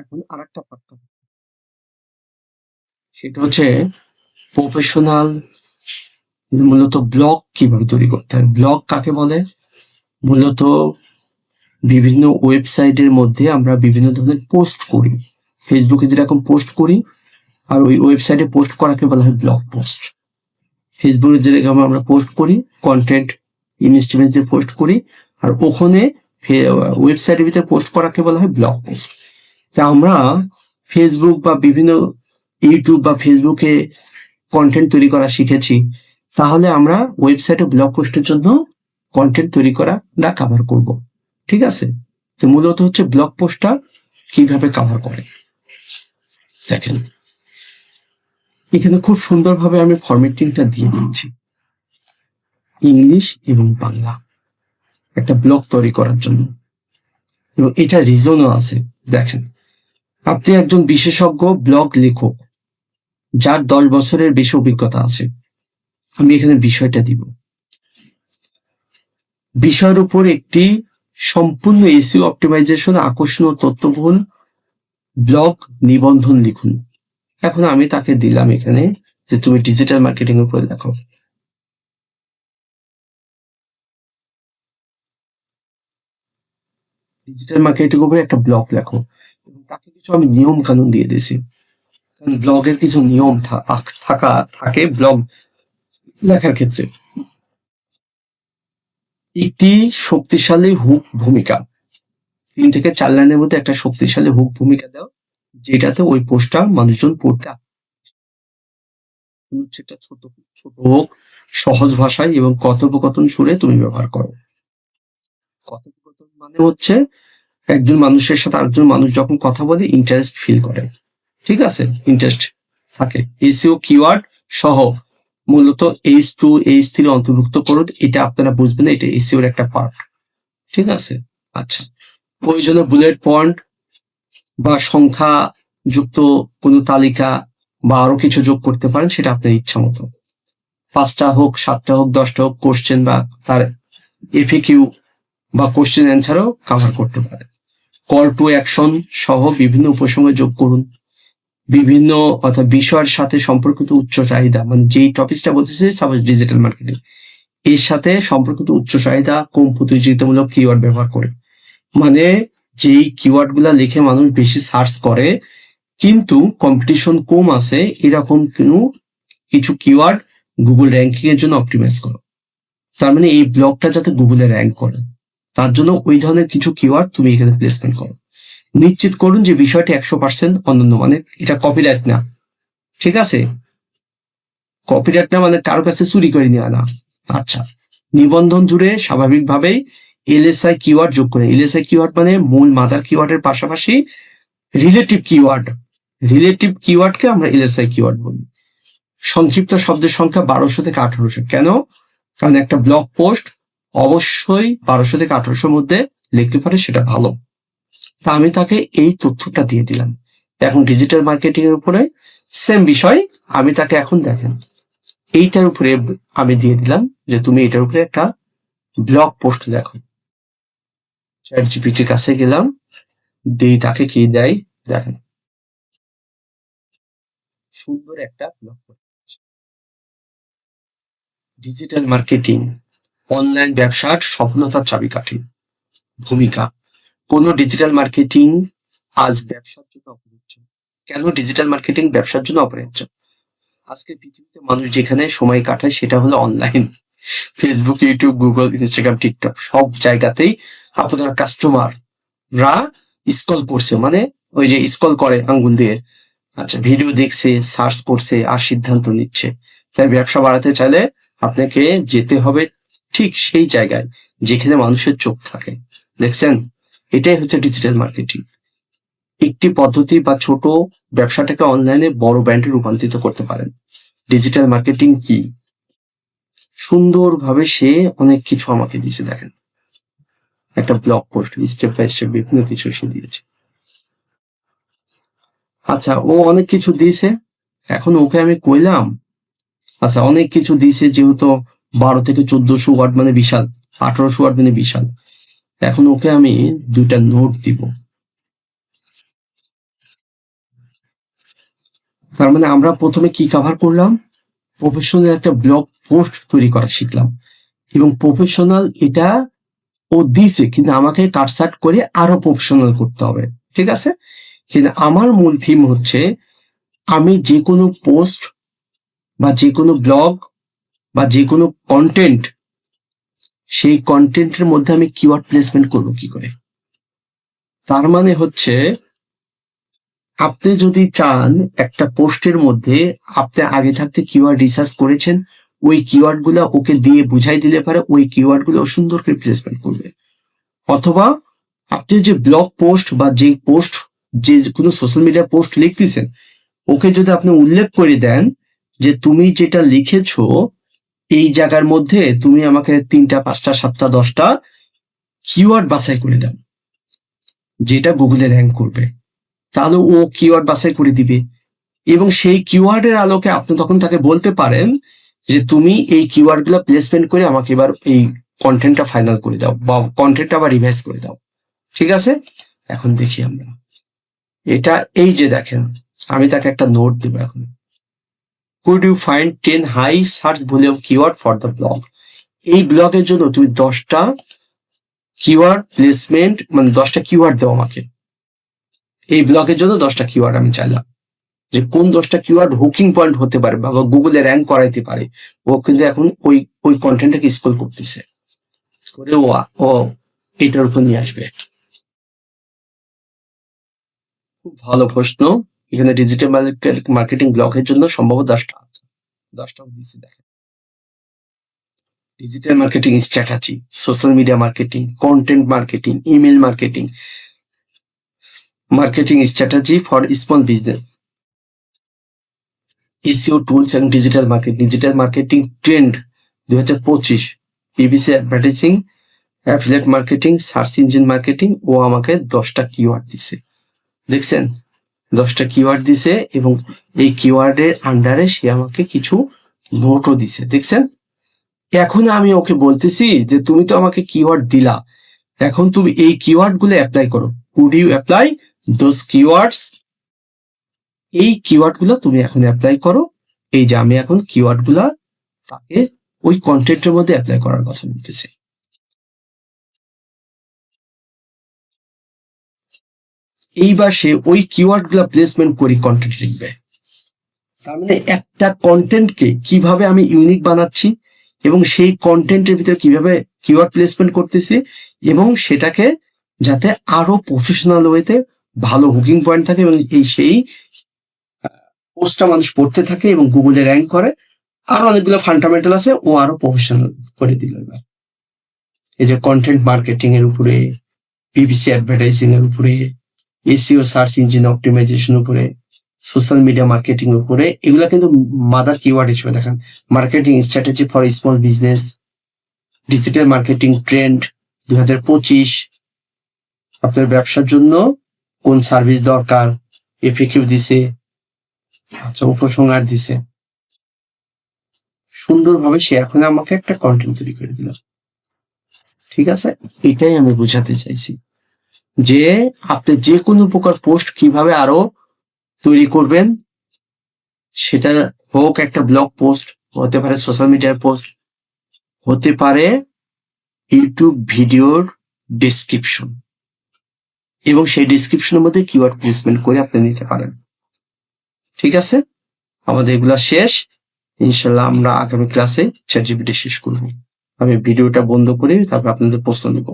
এখন আরেকটা পার্ট সেটা হচ্ছে প্রফেশনাল মূলত ব্লগ কীভাবে তৈরি করতে হয়। ব্লগ কাকে বলে? মূলত বিভিন্ন ওয়েবসাইটের মধ্যে আমরা বিভিন্ন ধরনের পোস্ট করি। ফেসবুকে যেরকম পোস্ট করি, আর ওই ওয়েবসাইটে পোস্ট করাকে বলা হয় ব্লগ পোস্ট ফেসবুকে যেরকম আমরা পোস্ট করি কন্টেন্ট ইমেজ টিমেজ দিয়ে পোস্ট করি, আর ওখানে ওয়েবসাইটের ভিতরে পোস্ট করাকে বলা হয় ব্লগ পোস্ট আমরা ফেসবুক বা বিভিন্ন ইউটিউব বা ফেসবুকে কন্টেন্ট তৈরি করা শিখেছি। তাহলে আমরা ওয়েবসাইটে ব্লগ পোস্টের জন্য কন্টেন্ট তৈরি করা না কাভার করব। ঠিক আছে? তো মূলত হচ্ছে ব্লগ পোস্টটা কীভাবে কাভার করে? দেখেন। এখানে খুব সুন্দরভাবে আমি ফরম্যাটিংটা দিয়ে দিয়েছি। ইংলিশ এবং বাংলা। একটা ব্লগ তৈরি করার জন্য। এবং এটা রিজনও আছে। দেখেন। আপনি একজন বিশেষজ্ঞ ব্লগ লেখক, যার দশ বছরের বেশি অভিজ্ঞতা আছে। আমি এখানে বিষয়টা দিব। বিষয়ের উপর একটি সম্পূর্ণ এসিও অপটিমাইজেশন, আকর্ষণীয় তথ্যবহুল ব্লগ নিবন্ধন লিখুন। এখন আমি তাকে দিলাম এখানে যে তুমি ডিজিটাল মার্কেটিং এর উপর লেখো ডিজিটাল মার্কেটিং উপরে একটা ব্লগ লেখো। তাকে কিছু আমি নিয়ম কানুন দিয়ে দিয়েছি। কারণ ব্লগের কিছু নিয়ম থাকা, থাকে ব্লগ লেখার ক্ষেত্রে। একটি শক্তিশালী হুক ভূমিকা। তিন থেকে চার লাইনের মধ্যে একটা শক্তিশালী হুক ভূমিকা দাও, যেটাতে ওই পোস্টটা মানুষজন পড়তে অনুচ্ছেদটা ছোট ছোট হোক, সহজ ভাষায় এবং কথোপকথন সুরে তুমি ব্যবহার করো। কথোপকথন মানে হচ্ছে একজন মানুষের সাথে আরেকজন মানুষ যখন কথা বলে ইন্টারেস্ট ফিল করে। ঠিক আছে? ইন্টারেস্ট থাকে। এসিও কিওয়ার্ড সহ মূলত এইচ টু এইচ থ্রি অন্তর্ভুক্ত করুন। এটা আপনারা বুঝবেন এটা এসিওর একটা পার্ট ঠিক আছে? আচ্ছা। প্রয়োজনে বুলেট পয়েন্ট বা সংখ্যা যুক্ত কোনো তালিকা বা আরও কিছু যোগ করতে পারেন, সেটা আপনার ইচ্ছা মতো। পাঁচটা হোক, সাতটা হোক, দশটা হোক কোশ্চেন বা তার এফিকিউ বা কোশ্চেন অ্যান্সারও কভার করতে পারেন। কল টু অ্যাকশন সহ বিভিন্ন উপসংহার যোগ করুন। বিভিন্ন অর্থাৎ বিষয়ের সাথে সম্পর্কিত উচ্চ চাহিদা মানে যেই টপিকটা বলতেছে সাপোজ ডিজিটাল মার্কেটিং এর সাথে সম্পর্কিত উচ্চ চাহিদা কম প্রতিযোগিতামূলক কিওয়ার্ড ব্যবহার করে। মানে যেই কিওয়ার্ডগুলা লিখে মানুষ বেশি সার্চ করে, কিন্তু কম্পিটিশন কম আছে, এরকম কোনো কিছু কিওয়ার্ড গুগল র্যাঙ্কিং এর জন্য অপটিমাইজ করো। তার মানে এই ব্লগটা যাতে গুগলে র্যাঙ্ক করে। তার জন্য ওই ধরনের কিছু কিওয়ার্ড তুমি এখানে প্লেসমেন্ট করো। নিশ্চিত করুন যে বিষয়টি একশো পার্সেন্ট অনন্য মানে এটা কপিরাইট না। ঠিক আছে? কপিরাইট না মানে কারও কাছে চুরি করে নেওয়া না। আচ্ছা। নিবন্ধন জুড়ে স্বাভাবিকভাবেই এলএসআই কিওয়ার্ড যোগ করে। এলএসআই কিওয়ার্ড মানে মূল মাদার কিওয়ার্ডের পাশাপাশি রিলেটিভ কিওয়ার্ড রিলেটিভ কিওয়ার্ডকে আমরা এলএসআই কিওয়ার্ড বলি। সংক্ষিপ্ত শব্দের সংখ্যা বারোশো থেকে আঠারোশো। কেন? কারণ একটা ব্লগ পোস্ট অবশ্যই বারোশো থেকে আঠারোশোর মধ্যে লিখতে পারে, সেটা ভালো। তা আমি তাকে এই তথ্যটা দিয়ে দিলাম। এখন ডিজিটাল মার্কেটিং এর উপরে সেম বিষয় আমি তাকে এখন দেখেন। এইটার উপরে আমি দিয়ে দিলাম যে তুমি এটার উপরে একটা ব্লগ পোস্ট দেখো। চ্যাট জিপিটির কাছে গেলাম দিই তাকে কি দেয়? দেখেন। সুন্দর একটা blog post digital marketing online ব্যবসার সফলতার চাবিকাঠি। ভূমিকা, কোন ডিজিটাল মার্কেটিং আজ ব্যবসার জন্য অপরিহার্য। কেন ডিজিটাল মার্কেটিং ব্যবসার জন্য অপরিহার্য? আজকে পৃথিবীতে মানুষ যেখানে সময় কাটায় সেটা হলো online Facebook YouTube Google Instagram TikTok সব জায়গাতেই আপনার কাস্টমাররা স্কল করছে। মানে ওই যে স্কল করে আঙ্গুল দিয়ে। আচ্ছা ভিডিও দেখছে সার্চ করছে, আর সিদ্ধান্ত নিচ্ছে। তাই ব্যবসা বাড়াতে চাইলে আপনাকে যেতে হবে ঠিক সেই জায়গায় যেখানে মানুষের চোখ থাকে। দেখছেন? এটাই হচ্ছে ডিজিটাল মার্কেটিং একটি পদ্ধতি বা ছোট ব্যবসাটাকে অনলাইনে বড় ব্র্যান্ডে রূপান্তরিত করতে পারেন। ডিজিটাল মার্কেটিং কি? সুন্দরভাবে সে অনেক কিছু আমাকে দিয়েছে, দেখেন। একটা blog post step by step বিভিন্ন কিছু সে দিয়েছে। আচ্ছা ও অনেক কিছু দিয়েছে। এখন ওকে আমি কইলাম আচ্ছা অনেক কিছু দিয়েছে যেহেতু বারো থেকে চোদ্দশো ওয়ার্ড মানে বিশাল, আঠারোশো ওয়ার্ড মানে বিশাল। এখন ওকে আমি দুইটা নোট দিব। তার মানে আমরা প্রথমে কি কভার করলাম? প্রফেশনাল একটা ব্লগ পোস্ট তৈরি করা শিখলাম। এবং প্রফেশনাল এটা ও দিছে কিন্তু আমাকে কাটসাট করে আরও প্রফেশনাল করতে হবে, ঠিক আছে? কিন্তু আমার মূল থিম হচ্ছে আমি যে কোনো পোস্ট বা যে কোনো ব্লগ বা যে কোনো কন্টেন্ট সেই কন্টেন্টের মধ্যে আমি কিওয়ার্ড প্লেসমেন্ট করব কি করে? তার মানে হচ্ছে, আপনি যদি চান একটা পোস্টের মধ্যে আপনি আগে থাকতে কিওয়ার্ড রিসার্চ করেছেন, ওই কিওয়ার্ডগুলা ওকে দিয়ে বুঝাই দিলে পারে ওই কিওয়ার্ডগুলো সুন্দর করে প্লেসমেন্ট করবে। অথবা আপনি যে ব্লগ পোস্ট বা যে পোস্ট যে কোনো সোশ্যাল মিডিয়া পোস্ট লিখতেছেন, ওকে যদি আপনি উল্লেখ করে দেন যে তুমি যেটা লিখেছো এই জায়গার মধ্যে তুমি আমাকে তিনটা, পাঁচটা, সাতটা, দশটা কিওয়ার্ড বাছাই করে দাও। যেটা গুগলে র্যাঙ্ক করবে। তাহলে ও কিওয়ার্ড বাছাই করে দিবে। এবং সেই কিওয়ার্ডের আলোকে আপনি তখন তাকে বলতে পারেন যে তুমি এই কিওয়ার্ডগুলো প্লেসমেন্ট করে আমাকে এবার এই কন্টেন্টটা ফাইনাল করে দাও বা কন্টেন্টটা আবার রিভাইজ করে দাও। ঠিক আছে? এখন দেখি আমরা। এটা এই যে দেখেন, আমি তাকে একটা নোট দেবো এখন। Could you find ten high search volume keyword for the blog এই ব্লগের জন্য তুমি দশটা কিওয়ার্ড প্লেসমেন্ট মানে দশটা কিওয়ার্ড দাও আমাকে। এই ব্লগের জন্য দশটা কিওয়ার্ড আমি চাইলাম। যে কোন দশটা কিওয়ার্ড হুকিং পয়েন্ট হতে পারে বা গুগলে র্যাঙ্ক করাইতে পারে, ও কিন্তু এখন ওই ওই কন্টেন্টটাকে স্কুল করতেছে। করে ও ও এটার উপর নিয়ে আসবে। খুব ভালো প্রশ্ন। এখানে ডিজিটাল মার্কেটিং ব্লগের জন্য সম্ভবত দশটা আছে। দশটা দিচ্ছি দেখেন। Digital marketing strategy social media marketing content marketing email marketing marketing strategy for small business SEO tools এবং digital marketing digital marketing trend দুই হাজার পঁচিশ। PPC advertising affiliate marketing search engine marketing ও আমাকে দশটা কিওয়ার্ড দিছে দেখছেন? দশটা কিওয়ার্ড দিছে এবং এই কিওয়ার্ডের আন্ডারে সে আমাকে কিছু নোটও দিছে, দেখছেন? এখন আমি ওকে বলতেছি যে, তুমি তো আমাকে কিওয়ার্ড দিলা। এখন তুমি এই কিওয়ার্ডগুলো অ্যাপ্লাই করো। Could you apply those keywords এই কিওয়ার্ডগুলো তুমি এখন অ্যাপ্লাই করো। এই যে আমি এখন কিওয়ার্ডগুলা তাকে ওই কন্টেন্টের মধ্যে অ্যাপ্লাই করার কথা বলতেছি। এইবার সে ওই কিওয়ার্ডগুলা প্লেসমেন্ট করি কন্টেন্ট লিখবে। তার মানে একটা কন্টেন্টকে কীভাবে আমি ইউনিক বানাচ্ছি এবং সেই কন্টেন্টের ভিতরে কীভাবে কিওয়ার্ড প্লেসমেন্ট করতেছি এবং সেটাকে যাতে আরও প্রফেশনাল ওয়েতে ভালো হুকিং পয়েন্ট থাকে এবং এই সেই পোস্টটা মানুষ পড়তে থাকে এবং গুগলে র্যাঙ্ক করে। আরও অনেকগুলো ফান্ডামেন্টাল আছে, ও আরও প্রফেশনাল করে দিল এবার। এই যে কন্টেন্ট মার্কেটিং এর উপরে পিভিসি অ্যাডভার্টাইজিং এর উপরে এসিও সার্চ ইঞ্জিন অপটিমাইজেশন উপরে সোশ্যাল মিডিয়া মার্কেটিং উপরে, এগুলা কিন্তু মাদার কিওয়ার্ড হিসেবে দেখেন। Marketing strategy for small business digital marketing trend দুই হাজার পঁচিশ, আপনার ব্যবসার জন্য কোন সার্ভিস দরকার এফিকিউ দিছে আচ্ছা উপসংহার দিছে। সুন্দরভাবে সে এখন আমাকে একটা কন্টেন্ট তৈরি করে দিল। ঠিক আছে? এটাই আমি বোঝাতে চাইছি। যে আপনি যে কোনো প্রকার পোস্ট কীভাবে আরও তৈরি করবেন, সেটা হোক একটা ব্লগ পোস্ট হতে পারে সোশ্যাল মিডিয়ার পোস্ট হতে পারে ইউটিউব ভিডিওর ডিসক্রিপশন এবং সেই ডিসক্রিপশনের মধ্যে কিওয়ার্ড প্লেসমেন্ট করে আপনি নিতে পারেন। ঠিক আছে? আমাদের এগুলা শেষ। ইনশাল্লাহ আমরা আগামী ক্লাসে চ্যাট জিপিটি শেষ করব। আমি ভিডিওটা বন্ধ করে তারপর আপনাদের প্রশ্ন নিব।